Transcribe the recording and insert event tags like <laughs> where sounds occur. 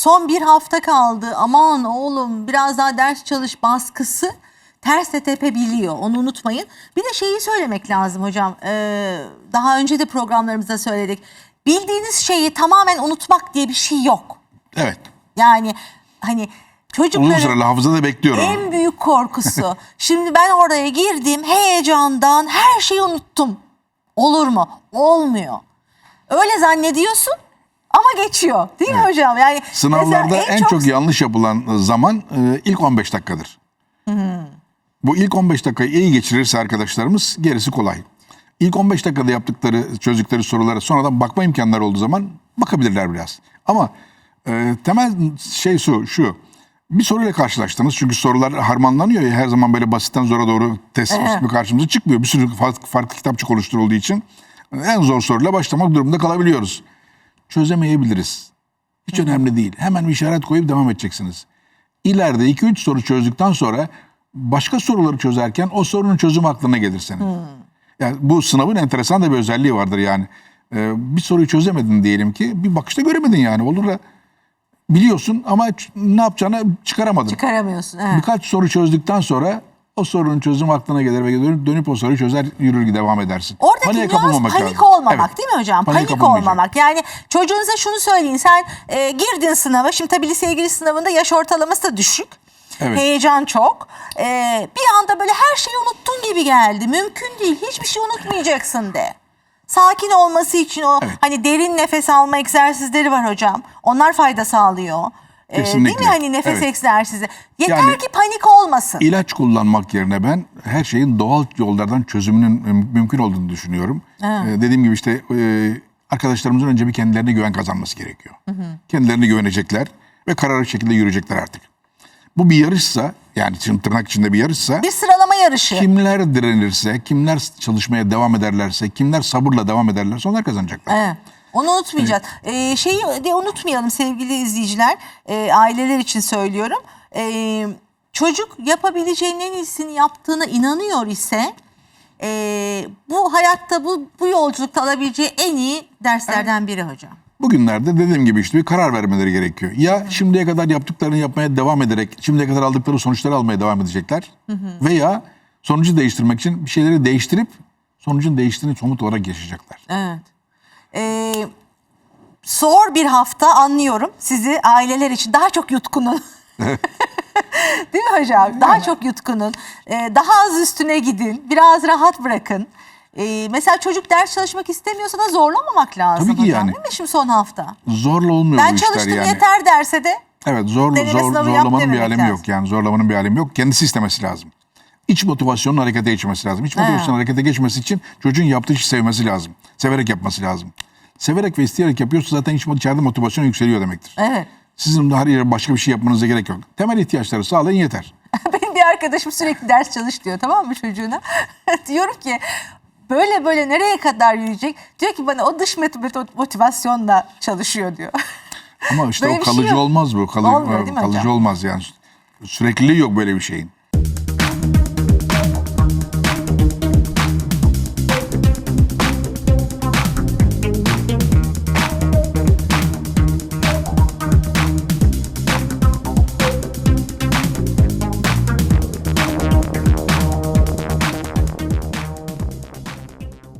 son bir hafta kaldı aman oğlum biraz daha ders çalış baskısı ters de tepebiliyor onu unutmayın. Bir de şeyi söylemek lazım hocam Ee, daha önce de programlarımızda söyledik. Bildiğiniz şeyi tamamen unutmak diye bir şey yok. Evet. Yani hani Uzun çocukların süreli hafızada bekliyor onu. en büyük korkusu. <laughs> Şimdi ben oraya girdim heyecandan her şeyi unuttum. Olur mu? Olmuyor. Öyle zannediyorsun ama geçiyor. Değil mi hocam? Yani Sınavlarda mesela en, çok... yanlış yapılan zaman e, ilk 15 dakikadır. Bu ilk 15 dakikayı iyi geçirirse arkadaşlarımız gerisi kolay. İlk 15 dakikada yaptıkları, çözdükleri sorulara sonradan bakma imkanları olduğu zaman bakabilirler biraz. Ama e, temel şey şu, şu. Bir soruyla karşılaştınız çünkü sorular harmanlanıyor ya her zaman böyle basitten zora doğru test Evet. karşımıza çıkmıyor. Bir sürü farklı, farklı kitapçık oluşturulduğu için en zor soruyla başlamak durumunda kalabiliyoruz. Çözemeyebiliriz. Hiç önemli değil. Hemen bir işaret koyup devam edeceksiniz. İleride 2-3 soru çözdükten sonra başka soruları çözerken o sorunun çözümü aklına gelir senin. Yani bu sınavın enteresan da bir özelliği vardır yani. Ee, bir soruyu çözemedin diyelim ki bir bakışta göremedin yani. Olur da biliyorsun ama ne yapacağını çıkaramadın. çıkaramıyorsun. Evet. Birkaç soru çözdükten sonra o sorunun çözümü aklına gelir ve dönüp, dönüp o soruyu çözer yürür devam edersin. Oradaki Paniğe nüans kapılmamak panik lazım. olmamak Evet. değil mi hocam? Paniğe Panik kapılmayacak. olmamak. Yani çocuğunuza şunu söyleyin. Sen e, girdin sınava. Şimdi tabii lise ilgili sınavında yaş ortalaması da düşük. Evet. Heyecan çok. E, bir anda böyle her şeyi unuttun gibi geldi. Mümkün değil. Hiçbir şey unutmayacaksın de. Sakin olması için o Evet. hani derin nefes alma egzersizleri var hocam. Onlar fayda sağlıyor. E, değil Kesinlikle. mi hani nefes Evet. egzersizi? Yeter Yani- ki panik olmasın. İlaç kullanmak yerine ben her şeyin doğal yollardan çözümünün müm- mümkün olduğunu düşünüyorum. Ee, dediğim gibi işte e, arkadaşlarımızın önce bir kendilerine güven kazanması gerekiyor. Kendilerine güvenecekler ve kararlı şekilde yürüyecekler artık. Bu bir yarışsa yani şimdi tırnak içinde bir yarışsa Bir sıralama yarışı. kimler direnirse, kimler çalışmaya devam ederlerse, kimler sabırla devam ederlerse onlar kazanacaklar. Evet. Onu unutmayacağız. Ee, şeyi de unutmayalım sevgili izleyiciler. Ee, aileler için söylüyorum. Ee, çocuk yapabileceğinin en iyisini yaptığına inanıyor ise ee, bu hayatta bu bu yolculukta alabileceği en iyi derslerden biri hocam. Bugünlerde dediğim gibi işte bir karar vermeleri gerekiyor. Ya şimdiye kadar yaptıklarını yapmaya devam ederek, şimdiye kadar aldıkları sonuçları almaya devam edecekler. Veya sonucu değiştirmek için bir şeyleri değiştirip sonucun değiştiğini somut olarak yaşayacaklar. Evet. Ee, zor bir hafta anlıyorum sizi aileler için daha çok yutkunun. <laughs> Değil mi hocam? Daha çok yutkunun. Ee, daha az üstüne gidin. Biraz rahat bırakın. Ee, mesela çocuk ders çalışmak istemiyorsa da zorlamamak lazım Tabii ki hocam. yani. Değil mi şimdi son hafta? Zorla olmuyor Ben bu işler çalıştım yani. yeter derse de Evet zor, Deneme zor, sınavı yap zorlamanın bir dememek alemi lazım. yok yani zorlamanın bir alemi yok. Kendisi istemesi lazım. İç motivasyonun harekete geçmesi lazım. İç motivasyonun harekete geçmesi için çocuğun yaptığı işi sevmesi lazım. Severek yapması lazım. Severek ve isteyerek yapıyorsa zaten iç, içeride motivasyon yükseliyor demektir. evet. Sizin de her yere başka bir şey yapmanıza gerek yok. Temel ihtiyaçları sağlayın yeter. <laughs> Benim bir arkadaşım sürekli ders çalış diyor tamam mı çocuğuna? <laughs> Diyorum ki böyle böyle nereye kadar yürüyecek? Diyor ki bana o dış mot- motivasyonla çalışıyor diyor. Ama işte Böyle o şey kalıcı yok. olmaz bu. Kalı- Olmuyor kalıcı hocam? olmaz yani. Sürekliliği yok böyle bir şeyin.